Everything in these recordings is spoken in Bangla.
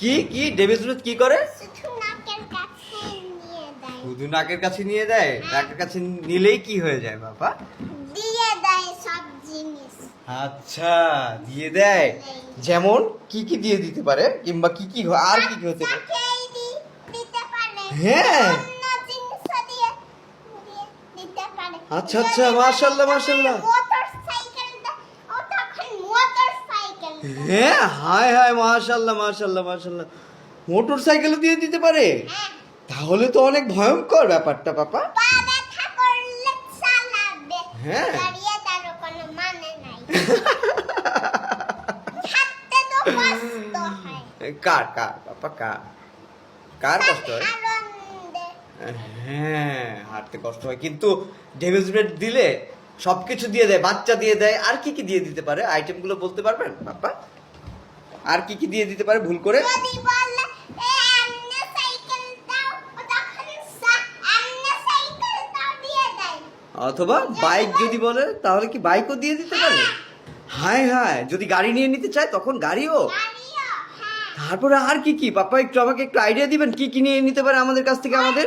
কি কি? ডেভিস ব্রেথ কি করে? শুধু নাকের কাছে নিয়ে দেয়। নাকের কাছে নিয়ে দেয়? নাকের কাছে নিলেই কি হয়ে যায় বাবা? দিয়ে দেয় সব জিনিস। আচ্ছা দিয়ে দেয়? যেমন কি কি দিয়ে দিতে পারে? কিংবা কি কি আর কি কি হতে পারে? হ্যাঁ। আচ্ছা, আচ্ছা, মাশাআল্লাহ, মাশাআল্লাহ। মোটরসাইকেল ও তখন মোটরসাইকেল হ্যাঁ হায় হায় মাশাল্লাহ মাশাল্লাহ মাশাল্লাহ। মোটর সাইকেলও দিয়ে দিতে পারে? তাহলে তো অনেক ভয়ঙ্কর ব্যাপারটা পাপা। হ্যাঁ। মানে হয়। কার কার পাপা কার? কার কষ্ট হয়? হ্যাঁ হাঁটতে কষ্ট হয়। কিন্তু ডেভিস ব্রেড দিলে সবকিছু দিয়ে দেয় বাচ্চা দিয়ে দেয় আর কি কি দিয়ে দিতে পারে? আইটেমগুলো বলতে পারবেন? পাপা আর কি কি দিয়ে দিতে পারে? ভুল করে? অথবা বাইক যদি বলে তাহলে কি বাইকও দিয়ে দিতে পারে? হায়। হায় যদি গাড়ি নিয়ে নিতে চায় তখন গাড়িও? হ্যাঁ। তারপরে আর কি কি? পাপা একটু আমাকে একটু আইডিয়া দিবেন কি কি নিয়ে নিতে পারে আমাদের কাছ থেকে আমাদের?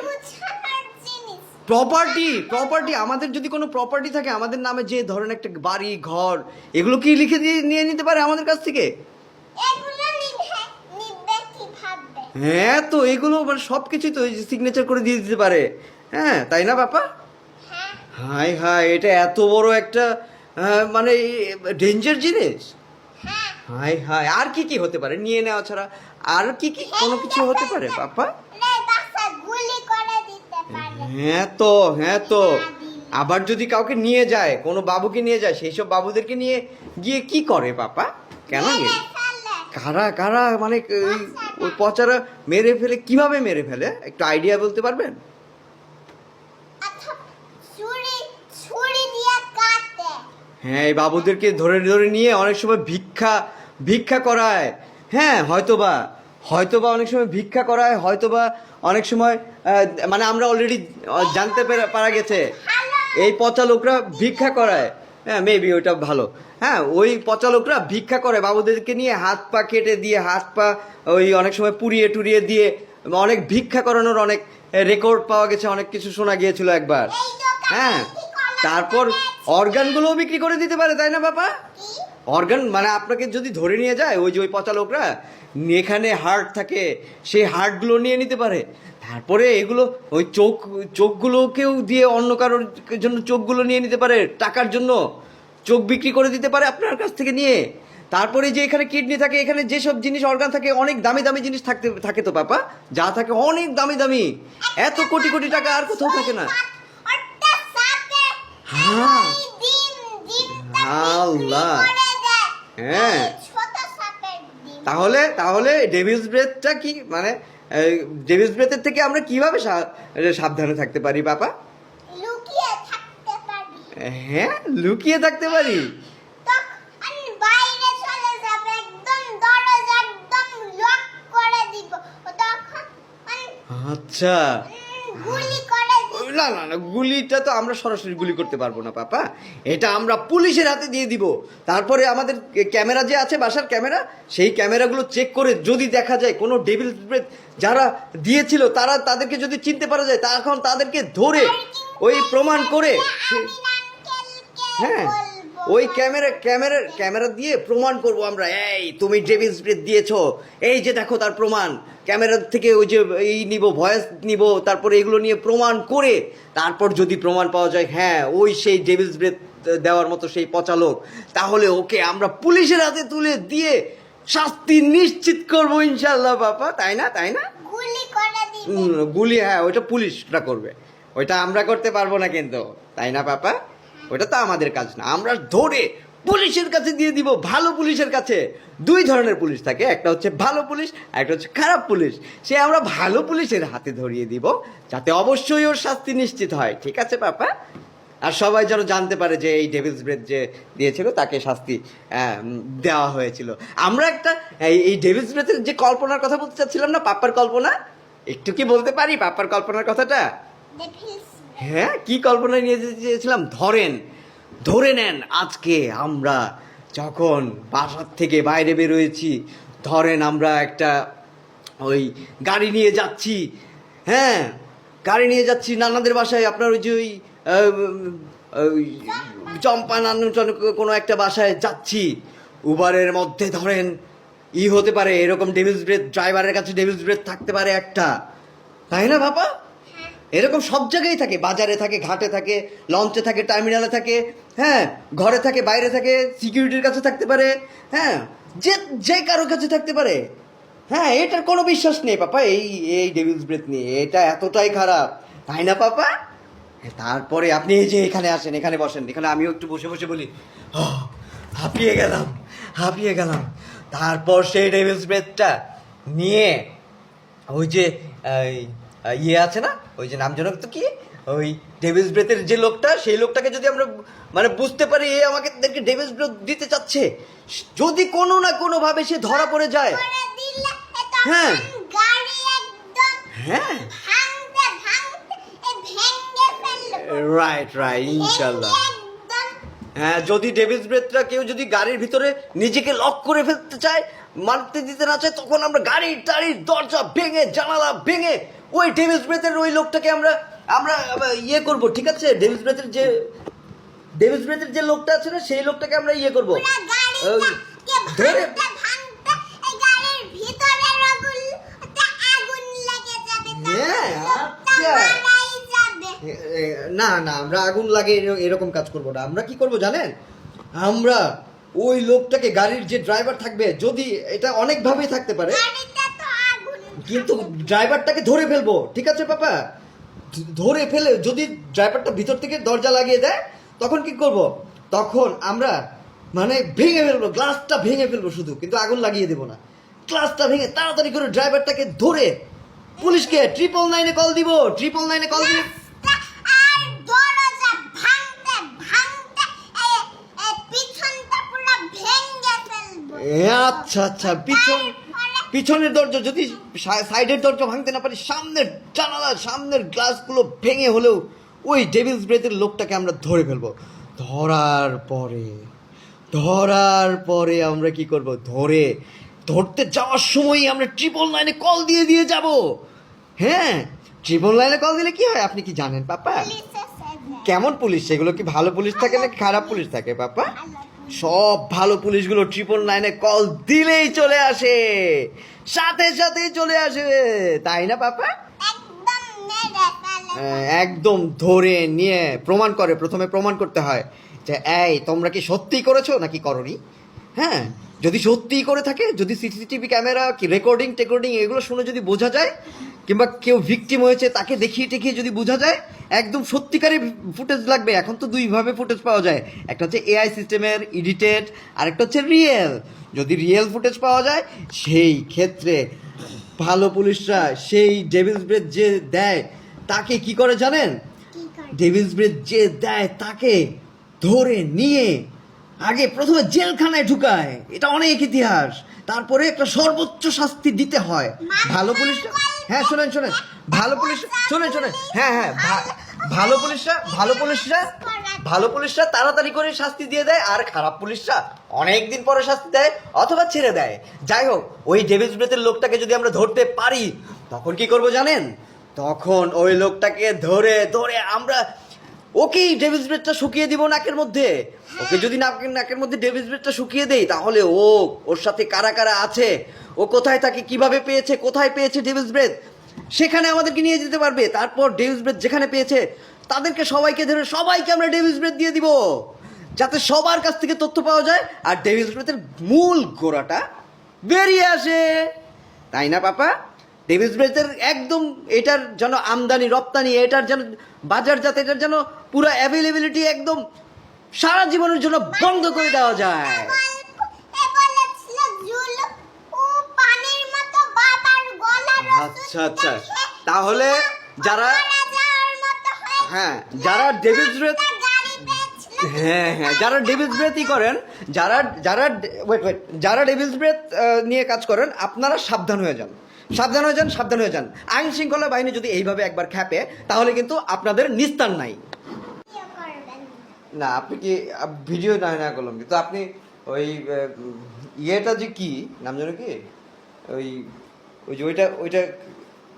প্রপার্টি প্রপার্টি আমাদের যদি কোনো প্রপার্টি থাকে আমাদের নামে যে ধরেন একটা বাড়ি ঘর এগুলো কি লিখে দিয়ে নিয়ে নিতে পারে আমাদের কাছ থেকে? হ্যাঁ তো এগুলো মানে সব কিছুই তো সিগনেচার করে দিয়ে দিতে পারে। হ্যাঁ তাই না বাপা? হ্যাঁ হাই হাই এটা এত বড় একটা মানে ডেঞ্জার জিনিস। হ্যাঁ। হাই হাই আর কি কি হতে পারে? নিয়ে নেওয়া ছাড়া আর কি কি কোনো কিছু হতে পারে পাপা লে বাসা গুলি করে দিতে পারে হ্যাঁ তো হ্যাঁ তো। আবার যদি কাউকে নিয়ে যায় কোনো বাবুকে নিয়ে যায় সেই সব বাবুদেরকে নিয়ে গিয়ে কি করে পাপা কেন মেরে কারা কারা মানে ওই পচারা মেরে ফেলে কীভাবে মেরে ফেলে? একটু আইডিয়া বলতে পারবেন? কাটে। হ্যাঁ এই বাবুদেরকে ধরে ধরে নিয়ে অনেক সময় ভিক্ষা ভিক্ষা করায়। হ্যাঁ হয়তোবা হয়তোবা অনেক সময় ভিক্ষা করায় হয়তোবা অনেক সময় মানে আমরা অলরেডি জানতে পেরে- গেছে। এই পচা লোকরা ভিক্ষা করায়। হ্যাঁ মেবি ওইটা ভালো। হ্যাঁ ওই পচা লোকরা ভিক্ষা করে বাবুদেরকে নিয়ে হাত পা কেটে দিয়ে হাত পা ওই অনেক সময় পুড়িয়ে টুরিয়ে দিয়ে অনেক ভিক্ষা করানোর অনেক রেকর্ড পাওয়া গেছে অনেক কিছু শোনা গিয়েছিল একবার। হ্যাঁ তারপর অর্গানগুলোও বিক্রি করে দিতে পারে তাই না বাবা? অর্গান মানে আপনাকে যদি ধরে নিয়ে যায় ওই যে ওই পচা লোকরা এখানে হার্ট থাকে সেই হার্টগুলো নিয়ে নিতে পারে। তারপরে এগুলো ওই চোখ চোখগুলোকেও দিয়ে অন্য কারোর জন্য চোখগুলো নিয়ে নিতে পারে টাকার জন্য। চোখ বিক্রি করে দিতে পারে আপনার কাছ থেকে নিয়ে। তারপরে যে এখানে কিডনি থাকে এখানে যেসব জিনিস অর্গান থাকে অনেক দামি দামি জিনিস থাকতে থাকে তো বাবা। যা থাকে অনেক দামি দামি। এত কোটি কোটি টাকা আর কোথাও থাকে না। হ্যাঁ। আল্লাহ। হ্যাঁ। তাহলে তাহলে ডেভিস ব্রেথটা কি? মানে ডেভিস ব্রেথের থেকে আমরা কীভাবে সাবধানে থাকতে পারি বাবা? লুকিয়ে থাকতে পারি। হ্যাঁ লুকিয়ে থাকতে পারি। আচ্ছা। না না না গুলিটা তো আমরা সরাসরি গুলি করতে পারব না পাপা। এটা আমরা পুলিশের হাতে দিয়ে দিব। তারপরে আমাদের ক্যামেরা যে আছে বাসার ক্যামেরা সেই ক্যামেরাগুলো চেক করে যদি দেখা যায় কোনো ডেভিল যারা দিয়েছিল তারা তাদেরকে যদি চিনতে পারা যায় তখন তাদেরকে ধরে ওই প্রমাণ করে হ্যাঁ। ওই ক্যামেরা ক্যামেরা ক্যামেরা দিয়ে প্রমাণ করব আমরা। এই তুমি ডেভিস ব্রেথ দিয়েছ। এই যে দেখো তার প্রমাণ। ক্যামেরা থেকে ওই যে এই নিব ভয়েস নিব তারপরে এগুলো নিয়ে প্রমাণ করে তারপর যদি প্রমাণ পাওয়া যায় হ্যাঁ ওই সেই ডেভিস ব্রেথ দেওয়ার মতো সেই পচালোক তাহলে ওকে আমরা পুলিশের হাতে তুলে দিয়ে শাস্তি নিশ্চিত করব ইনশাল্লাহ বাবা। তাই না তাই না? গুলি হ্যাঁ ওইটা পুলিশরা করবে। ওইটা আমরা করতে পারব না কিন্তু। তাই না পাপা ওটা তো আমাদের কাজ না। আমরা ধরে পুলিশের কাছে দিয়ে দিব, ভালো পুলিশের কাছে। দুই ধরনের পুলিশ থাকে, একটা হচ্ছে ভালো পুলিশ আর একটা হচ্ছে খারাপ পুলিশ। সে আমরা ভালো পুলিশের হাতে ধরিয়ে দিব, যাতে অবশ্যই ওর শাস্তি নিশ্চিত হয়। ঠিক আছে, পাপা? আর সবাই যেন জানতে পারে যে এই ডেভিলস ব্রেথ যে দিয়েছিল, তাকে শাস্তি দেওয়া হয়েছিল। আমরা একটা, এই ডেভিলস ব্রেথের যে কল্পনার কথা বলতে চাচ্ছিলাম না পাপ্পার কল্পনা? একটু কি বলতে পারি পাপ্পার কল্পনার কথাটা? হ্যাঁ কি কল্পনায় নিয়ে চেয়েছিলাম? ধরেন, ধরে নেন আজকে আমরা যখন বাসার থেকে বাইরে বেরোয়েছি, ধরেন আমরা একটা ওই গাড়ি নিয়ে যাচ্ছি হ্যাঁ গাড়ি নিয়ে যাচ্ছি, নানাদের বাসায় আপনার ওই যে ওই চম্পা নানু টানু কোনো একটা বাসায় যাচ্ছি। উবারের মধ্যে ধরেন, ই হতে পারে এরকম ডেভিলস ব্রেথ, ড্রাইভারের কাছে ডেভিলস ব্রেথ থাকতে পারে একটা। তাই না বাবা এরকম সব জায়গায় থাকে। বাজারে থাকে ঘাটে থাকে লঞ্চে থাকে টার্মিনালে থাকে হ্যাঁ ঘরে থাকে বাইরে থাকে সিকিউরিটির কাছে থাকতে পারে হ্যাঁ যে যে কারোর কাছে থাকতে পারে। হ্যাঁ এটার কোনো বিশ্বাস নেই পাপা এই এই ডেভিলস ব্রেথ নিয়ে এটা এতটাই খারাপ। তাই না পাপা? তারপরে আপনি এই যে এখানে আসেন এখানে বসেন এখানে আমিও একটু বসে বসে বলি "আহ, হাঁপিয়ে গেলাম হাঁপিয়ে গেলাম। তারপর সেই ডেভিলস ব্রেথটা নিয়ে ওই যে ইয়ে আছে না? ওই যে নামজনক তো কি? ওই ডেভিস ব্রেথের যে লোকটা সেই লোকটাকে যদি আমরা মানে বুঝতে পারি এ আমাকে ডেভিস ব্রেথ দিতে চাচ্ছে যদি কোনো না কোনো ভাবে সে ধরা পড়ে যায়। হ্যাঁ। হ্যাঁ। রাইট রাইট ইনশাল্লাহ হ্যাঁ যদি ডেভিলস ব্রেথটা কেউ যদি গাড়ির ভিতরে নিজেকে লক করে ফেলতে চায় মারতে দিতে না চায় তখন আমরা গাড়ির টাড়ির দরজা ভেঙে জানালা ভেঙে ওই ডেভিলস ব্রেথের ওই লোকটাকে আমরা আমরা ইয়ে করব ঠিক আছে? ডেভিলস ব্রেথের যে ডেভিলস ব্রেথের যে লোকটা আছে না সেই লোকটাকে আমরা ইয়ে করব। ধরে হ্যাঁ, আচ্ছা। না না আমরা আগুন লাগে এরকম কাজ করব না। আমরা কি করব জানেন? আমরা ওই লোকটাকে গাড়ির যে ড্রাইভার থাকবে যদি এটা অনেকভাবেই থাকতে পারে কিন্তু ড্রাইভারটাকে ধরে ফেলব ঠিক আছে পাপা? ধরে ফেলে যদি ড্রাইভারটা ভিতর থেকে দরজা লাগিয়ে দেয় তখন কি করব? তখন আমরা মানে ভেঙে ফেলব গ্লাসটা ভেঙে ফেলব শুধু কিন্তু আগুন লাগিয়ে দেবো না। গ্লাসটা ভেঙে তাড়াতাড়ি করে ড্রাইভারটাকে ধরে পুলিশকে ট্রিপল নাইনে কল দিব ট্রিপল নাইনে কল এ, আচ্ছা আচ্ছা পিছন পিছনের দরজা যদি সাইডের দরজা ভাঙতে না পারি সামনের জানালা সামনের গ্লাসগুলো ভেঙে হলেও ওই ডেভিলস ব্রেথের লোকটাকে আমরা ধরে ফেলব। ধরার পরে ধরার পরে আমরা কি করব? ধরে ধরতে যাওয়ার সময়ই আমরা ট্রিপল লাইনে কল দিয়ে দিয়ে যাব। হ্যাঁ ট্রিপল লাইনে কল দিলে কি হয়? আপনি কি জানেন পাপা? কেমন পুলিশ? সেগুলো কি ভালো পুলিশ থাকে নাকি খারাপ পুলিশ থাকে পাপা? সব ভালো পুলিশগুলো ট্রিপল নাইনে কল দিলেই চলে আসে। সাথে সাথেই চলে আসে। তাই না পাপা? একদম আহ, একদম ধরে নিয়ে প্রমাণ করে প্রথমে প্রমাণ করতে হয় যে এই তোমরা কি সত্যিই করেছ নাকি করনি? হ্যাঁ যদি সত্যিই করে থাকে যদি সিসিটিভি ক্যামেরা কি রেকর্ডিং টেকর্ডিং এগুলো শুনে যদি বোঝা যায় কিংবা কেউ ভিকটিম হয়েছে তাকে দেখিয়ে টেখিয়ে যদি বোঝা যায় একদম সত্যিকারের ফুটেজ লাগবে। এখন তো দুইভাবে ফুটেজ পাওয়া যায়। একটা হচ্ছে এআই সিস্টেমের এডিটেড আর একটা হচ্ছে রিয়েল যদি রিয়েল ফুটেজ পাওয়া যায় সেই ক্ষেত্রে ভালো পুলিশরা সেই ডেভিলস ব্রেথ যে দেয় তাকে কি করে জানেন? ডেভিলস ব্রেথ যে দেয় তাকে ধরে নিয়ে আগে প্রথমে জেলখানায় ঢুকায়। এটা অনেক ইতিহাস। তারপরে একটা সর্বোচ্চ শাস্তি দিতে হয়। ভালো পুলিশরা হ্যাঁ শোনেন শোনেন। ভালো পুলিশ শোনেন শোনেন। হ্যাঁ হ্যাঁ ভালো পুলিশরা ভালো পুলিশরা ভালো পুলিশরা তাড়াতাড়ি করে শাস্তি দিয়ে দেয় আর খারাপ পুলিশরা অনেক দিন পরে শাস্তি দেয় অথবা ছেড়ে দেয়। যাই হোক ওই ডেভিলস ব্রেথের লোকটাকে যদি আমরা ধরতে পারি তখন কি করব জানেন? তখন ওই লোকটাকে ধরে ধরে আমরা ওকেই ডেভিস ব্রেডটা শুকিয়ে দিব নাকের মধ্যে। ওকে যদি নাকের নাকের মধ্যে ডেভিস ব্রেডটা শুকিয়ে দেই, তাহলে ও, ওর সাথে কারা কারা আছে? ও কোথায় থাকে কীভাবে পেয়েছে? কোথায় পেয়েছে ডেভিস ব্রেড সেখানে আমাদেরকে নিয়ে যেতে পারবে। তারপর ডেভিস ব্রেড যেখানে পেয়েছে, তাদেরকে সবাইকে ধরে, সবাইকে আমরা ডেভিস ব্রেড দিয়ে দিব। যাতে সবার কাছ থেকে তথ্য পাওয়া যায়, আর ডেভিস ব্রেথের মূল গোড়াটা বেরিয়ে আসে। তাই না, পাপা? ডেভিস ব্রেথের একদম এটার যেন আমদানি রপ্তানি এটার যেন বাজার যাতে এটার যেন পুরো অ্যাভেলেবিলিটি একদম সারা জীবনের জন্য বন্ধ করে দেওয়া যায়। আচ্ছা আচ্ছা। তাহলে যারা হয়ে যারা ডেভিস ব্রেথ হ্যাঁ হ্যাঁ যারা ডেভিলস ব্রেথই করেন যারা যারা ওয়েট ওয়েট যারা ডেভিলস ব্রেথ নিয়ে কাজ করেন আপনারা সাবধান হয়ে যান। সাবধান হয়ে যান সাবধান হয়ে যান। আইন শৃঙ্খলা বাহিনী যদি এইভাবে একবার খ্যাপে তাহলে কিন্তু আপনাদের নিস্তার নাই। না আপনি কি ভিডিও না না করলাম কিন্তু আপনি ওই ইয়েটা যে কি নাম জানো কি? ওই ওই যে ওইটা ওইটা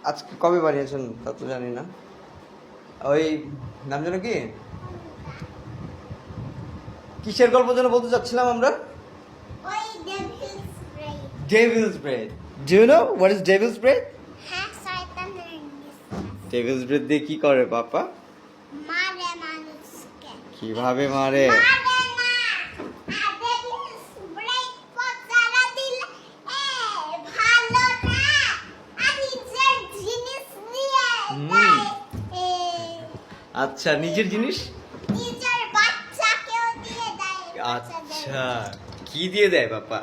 আজকে কবে বানিয়েছেন তা তো জানি না। ওই নাম যেন কি? কিসের গল্প যেন বলতে চাচ্ছিলাম আমরা? Devil's bread do you know what is devil's bread devil's bread দিয়ে কি করে পাপা? কীভাবে মারে। আচ্ছা নিজের জিনিস? আচ্ছা কি দিয়ে দেয় দেয়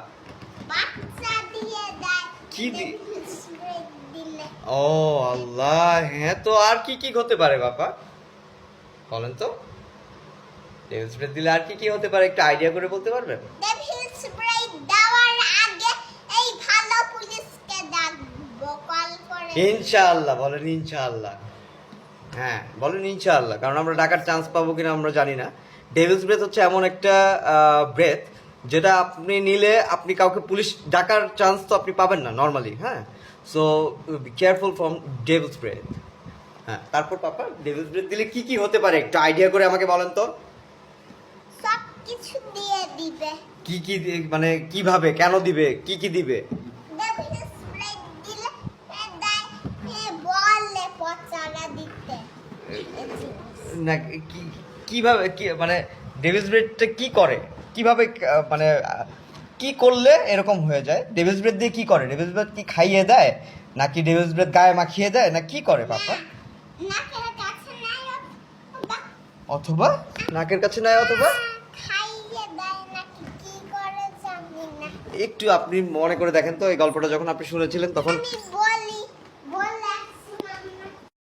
কি ও আল্লাহ হ্যাঁ তো আর কি কি হতে পারে বাবা? বলেন তো। ডেভিল স্প্রে দিলে আর কি কি হতে পারে? একটু আইডিয়া করে বলতে পারবেন? ডেভিল স্প্রে দেওয়ার আগে এই ভালো পুলিশকে ডাকবো কল করে। ইনশাআল্লাহ বলেন ইনশাআল্লাহ। হ্যাঁ বলেন ইনশাআল্লাহ কারণ আমরা ডাকার চান্স পাবো কিনা আমরা জানি না। ডেভিলস ব্রেথ হচ্ছে এমন একটা ব্রেথ যেটা আপনি নিলে আপনি কাউকে পুলিশ ডাকার চান্স তো আপনি পাবেন না নর্মালি হ্যাঁ? So careful from devil's breath হ্যাঁ তারপর পাপা ডেভিলস ব্রেথ দিলে কি কি হতে পারে? একটু আইডিয়া করে আমাকে বলেন তো। সব কিছু দিয়ে দিবে। কি কি মানে কীভাবে কেন দিবে কি কি দিবে? না কি কীভাবে কি মানে ডেভিলস ব্রেডটা কি করে? কীভাবে মানে কি করলে এরকম হয়ে যায়? ডেভিলস ব্রেড দিয়ে কি করে? ডেভিলস ব্রেড কি খাইয়ে দেয়? নাকি ডেভিলস ব্রেড গায়ে মাখিয়ে দেয়? না কি করে পাপা? নাকের কাছে নাই বা অথবা? নাকের কাছে নেয় অথবা? একটু আপনি মনে করে দেখেন তো এই গল্পটা যখন আপনি শুনেছিলেন তখন